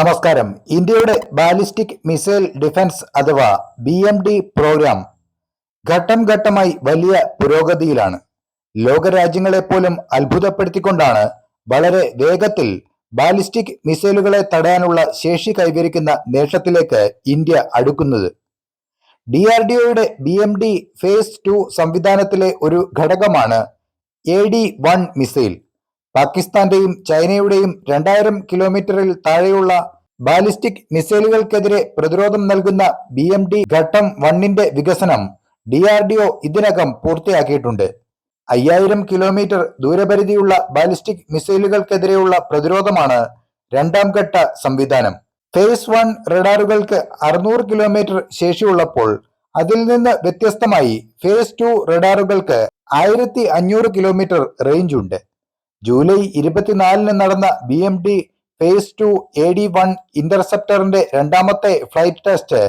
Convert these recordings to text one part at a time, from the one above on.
നമസ്കാരം. ഇന്ത്യയുടെ ballistic missile defence അഥവാ ബി എം ഡി പ്രോഗ്രാം ഘട്ടം ഘട്ടമായി വലിയ പുരോഗതിയിലാണ്. ലോകരാജ്യങ്ങളെ പോലും അത്ഭുതപ്പെടുത്തിക്കൊണ്ടാണ് വളരെ വേഗത്തിൽ ബാലിസ്റ്റിക് മിസൈലുകളെ തടയാനുള്ള ശേഷി കൈവരിക്കുന്ന നേട്ടത്തിലേക്ക് ഇന്ത്യ അടുക്കുന്നത്. ഡി ആർ ഡി ഒയുടെ B M D phase two സംവിധാനത്തിലെ ഒരു ഘടകമാണ് എ ഡി വൺ മിസൈൽ. പാകിസ്ഥാന്റെയും ചൈനയുടെയും രണ്ടായിരം കിലോമീറ്ററിൽ താഴെയുള്ള ബാലിസ്റ്റിക് മിസൈലുകൾക്കെതിരെ പ്രതിരോധം നൽകുന്ന ബി എം ഡി ഘട്ടം വണ്ണിന്റെ വികസനം ഡി ആർ ഡി ഒ ഇതിനകം പൂർത്തിയാക്കിയിട്ടുണ്ട്. അയ്യായിരം കിലോമീറ്റർ ദൂരപരിധിയുള്ള ബാലിസ്റ്റിക് മിസൈലുകൾക്കെതിരെയുള്ള പ്രതിരോധമാണ് രണ്ടാം ഘട്ട സംവിധാനം. ഫേസ് വൺ റഡാറുകൾക്ക് അറുന്നൂറ് കിലോമീറ്റർ ശേഷിയുള്ളപ്പോൾ അതിൽ നിന്ന് വ്യത്യസ്തമായി ഫേസ് ടു റഡാറുകൾക്ക് ആയിരത്തി അഞ്ഞൂറ് കിലോമീറ്റർ റേഞ്ച് ഉണ്ട്. ജൂലൈ ഇരുപത്തിനാലിന് നടന്ന B M D phase two A D one ഇന്റർസെപ്റ്ററിന്റെ രണ്ടാമത്തെ ഫ്ലൈറ്റ് ടെസ്റ്റ്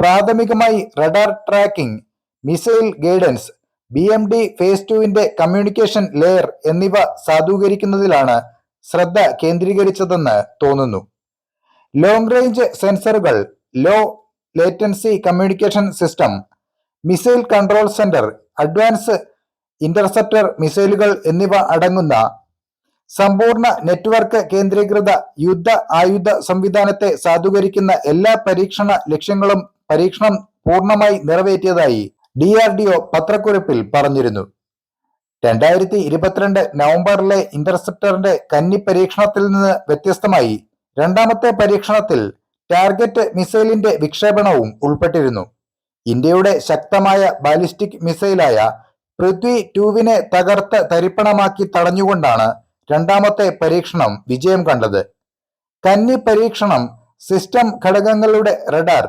പ്രാഥമികമായി radar tracking missile guidance B M D phase ടുവിന്റെ കമ്മ്യൂണിക്കേഷൻ ലെയർ എന്നിവ സാധൂകരിക്കുന്നതിലാണ് ശ്രദ്ധ കേന്ദ്രീകരിച്ചതെന്ന് തോന്നുന്നു. ലോങ് റേഞ്ച് സെൻസറുകൾ low latency communication system missile control centre advance interceptor മിസൈലുകൾ എന്നിവ അടങ്ങുന്ന സമ്പൂർണ നെറ്റ്വർക്ക് കേന്ദ്രീകൃത യുദ്ധ ആയുധ സംവിധാനത്തെ സാധൂകരിക്കുന്ന എല്ലാ പരീക്ഷണ ലക്ഷ്യങ്ങളും പരീക്ഷണം പൂർണമായി നിറവേറ്റിയതായി ഡി ആർ ഡി ഒ പത്രക്കുറിപ്പിൽ പറഞ്ഞിരുന്നു. രണ്ടായിരത്തി ഇരുപത്തിരണ്ട് നവംബറിലെ ഇന്റർസെപ്റ്ററിന്റെ കന്നി പരീക്ഷണത്തിൽ നിന്ന് വ്യത്യസ്തമായി രണ്ടാമത്തെ പരീക്ഷണത്തിൽ ടാർഗറ്റ് മിസൈലിന്റെ വിക്ഷേപണവും ഉൾപ്പെട്ടിരുന്നു. ഇന്ത്യയുടെ ശക്തമായ ബാലിസ്റ്റിക് മിസൈലായ പൃഥ്വി ടൂവിനെ തകർത്ത് തരിപ്പണമാക്കി തടഞ്ഞുകൊണ്ടാണ് രണ്ടാമത്തെ പരീക്ഷണം വിജയം കണ്ടത്. കന്നി പരീക്ഷണം സിസ്റ്റം ഘടകങ്ങളുടെ radar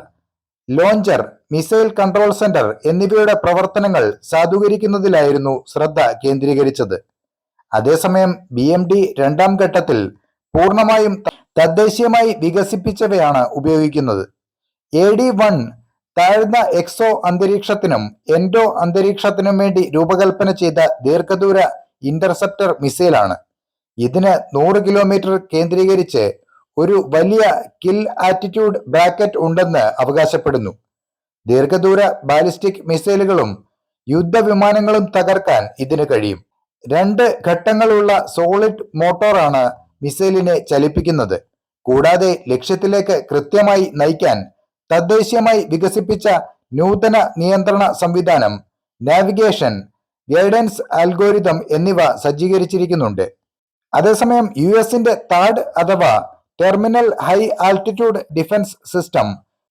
launcher missile control centre എന്നിവയുടെ പ്രവർത്തനങ്ങൾ സാധൂകരിക്കുന്നതിലായിരുന്നു ശ്രദ്ധ കേന്ദ്രീകരിച്ചത്. അതേസമയം ബി എം ഡി രണ്ടാം ഘട്ടത്തിൽ പൂർണമായും തദ്ദേശീയമായി വികസിപ്പിച്ചവയാണ് ഉപയോഗിക്കുന്നത്. എ ഡി വൺ താഴ്ന്ന എക്സോ അന്തരീക്ഷത്തിനും എൻഡോ അന്തരീക്ഷത്തിനും വേണ്ടി രൂപകൽപ്പന ചെയ്ത ദീർഘദൂര ഇന്റർസെപ്റ്റർ മിസൈലാണ് ഇതിന് നൂറ് കിലോമീറ്റർ കേന്ദ്രീകരിച്ച് ഒരു വലിയ കിൽ ആറ്റിറ്റ്യൂഡ് ബ്രാക്കറ്റ് ഉണ്ടെന്ന് അവകാശപ്പെടുന്നു. ദീർഘദൂര ബാലിസ്റ്റിക് മിസൈലുകളും യുദ്ധവിമാനങ്ങളും തകർക്കാൻ ഇതിന് കഴിയും. രണ്ട് ഘട്ടങ്ങളുള്ള സോളിഡ് മോട്ടോറാണ് മിസൈലിനെ ചലിപ്പിക്കുന്നത്. കൂടാതെ ലക്ഷ്യത്തിലേക്ക് കൃത്യമായി നയിക്കാൻ തദ്ദേശീയമായി വികസിപ്പിച്ച നൂതന നിയന്ത്രണ സംവിധാനം നാവിഗേഷൻ ഗൈഡൻസ് അൽഗോരിതം എന്നിവ സജ്ജീകരിച്ചിരിക്കുന്നുണ്ട്. അതേസമയം യു എസിന്റെ താഡ് അഥവാ terminal high altitude defence system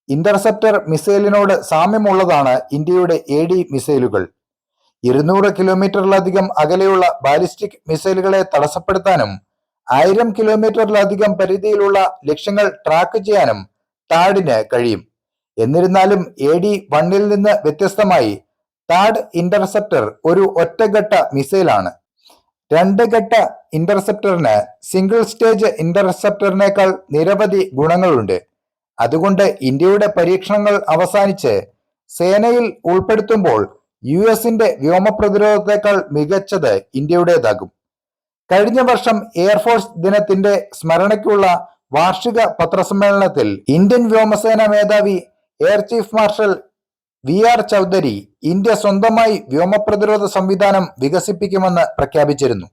interceptor മിസൈലിനോട് സാമ്യമുള്ളതാണ് ഇന്ത്യയുടെ എ ഡി മിസൈലുകൾ. ഇരുന്നൂറ് കിലോമീറ്ററിലധികം അകലെയുള്ള ബാലിസ്റ്റിക് മിസൈലുകളെ തടസ്സപ്പെടുത്താനും ആയിരം കിലോമീറ്ററിലധികം പരിധിയിലുള്ള ലക്ഷ്യങ്ങൾ ട്രാക്ക് ചെയ്യാനും താഡിന് കഴിയും. എന്നിരുന്നാലും എ ഡി വണ്ണിൽ നിന്ന് വ്യത്യസ്തമായി താഡ് ഇന്റർസെപ്റ്റർ ഒരു ഒറ്റഘട്ട മിസൈലാണ്. രണ്ട് ഘട്ട ഇന്റർസെപ്റ്ററിന് സിംഗിൾ സ്റ്റേജ് ഇന്റർസെപ്റ്ററിനേക്കാൾ നിരവധി ഗുണങ്ങളുണ്ട്. അതുകൊണ്ട് ഇന്ത്യയുടെ പരീക്ഷണങ്ങൾ അവസാനിച്ച് സേനയിൽ ഉൾപ്പെടുത്തുമ്പോൾ യു എസിന്റെ വ്യോമ പ്രതിരോധത്തെക്കാൾ മികച്ചത് ഇന്ത്യയുടേതാകും. കഴിഞ്ഞ വർഷം എയർഫോഴ്സ് ദിനത്തിന്റെ സ്മരണയ്ക്കുള്ള വാർഷിക പത്രസമ്മേളനത്തിൽ ഇന്ത്യൻ വ്യോമസേന മേധാവി air chief marshal V R Chaudhari India സ്വന്തമായി വ്യോമപ്രതിരോധ സംവിധാനം വികസിപ്പിക്കുമെന്ന് പ്രഖ്യാപിച്ചിരുന്നു.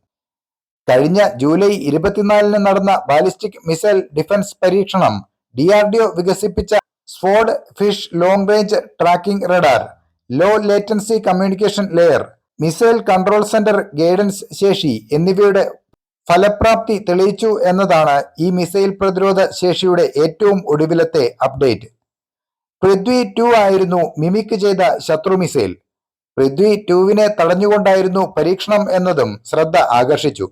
കഴിഞ്ഞ ജൂലൈ ഇരുപത്തിനാലിന് നടന്ന ബാലിസ്റ്റിക് മിസൈൽ ഡിഫൻസ് പരീക്ഷണം ഡി ആർ ഡി ഒ വികസിപ്പിച്ച swordfish long range tracking radar low latency communication layer missile control centre guidance ശേഷി എന്നിവയുടെ ഫലപ്രാപ്തി തെളിയിച്ചു എന്നതാണ് ഈ മിസൈൽ പ്രതിരോധ ശേഷിയുടെ ഏറ്റവും ഒടുവിലത്തെ അപ്ഡേറ്റ്. പൃഥ്വി ടു ആയിരുന്നു മിമിക് ചെയ്ത ശത്രു മിസൈൽ. പൃഥ്വി ടുവിനെ തടഞ്ഞുകൊണ്ടായിരുന്നു പരീക്ഷണം എന്നതും ശ്രദ്ധ ആകർഷിച്ചു.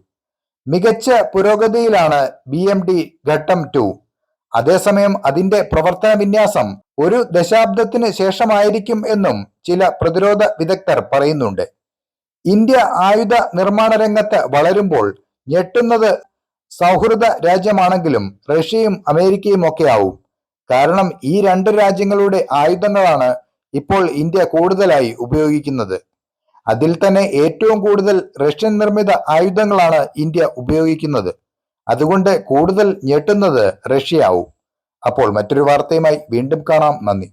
മികച്ച പുരോഗതിയിലാണ് ബി എം ഡി ഘട്ടം ടു. അതേസമയം അതിന്റെ പ്രവർത്തന വിന്യാസം ഒരു ദശാബ്ദത്തിന് ശേഷമായിരിക്കും എന്നും ചില പ്രതിരോധ വിദഗ്ധർ പറയുന്നുണ്ട്. ഇന്ത്യ ആയുധ നിർമ്മാണ രംഗത്ത് വളരുമ്പോൾ ഞെട്ടുന്നത് സൗഹൃദ രാജ്യമാണെങ്കിലും റഷ്യയും അമേരിക്കയും ഒക്കെയാവും. കാരണം ഈ രണ്ട് രാജ്യങ്ങളുടെ ആയുധങ്ങളാണ് ഇപ്പോൾ ഇന്ത്യ കൂടുതലായി ഉപയോഗിക്കുന്നത്. അതിൽ തന്നെ ഏറ്റവും കൂടുതൽ റഷ്യൻ നിർമ്മിത ആയുധങ്ങളാണ് ഇന്ത്യ ഉപയോഗിക്കുന്നത്. അതുകൊണ്ട് കൂടുതൽ ഞെട്ടുന്നത് റഷ്യ ആവും അപ്പോൾ മറ്റൊരു വാർത്തയുമായി വീണ്ടും കാണാം. നന്ദി.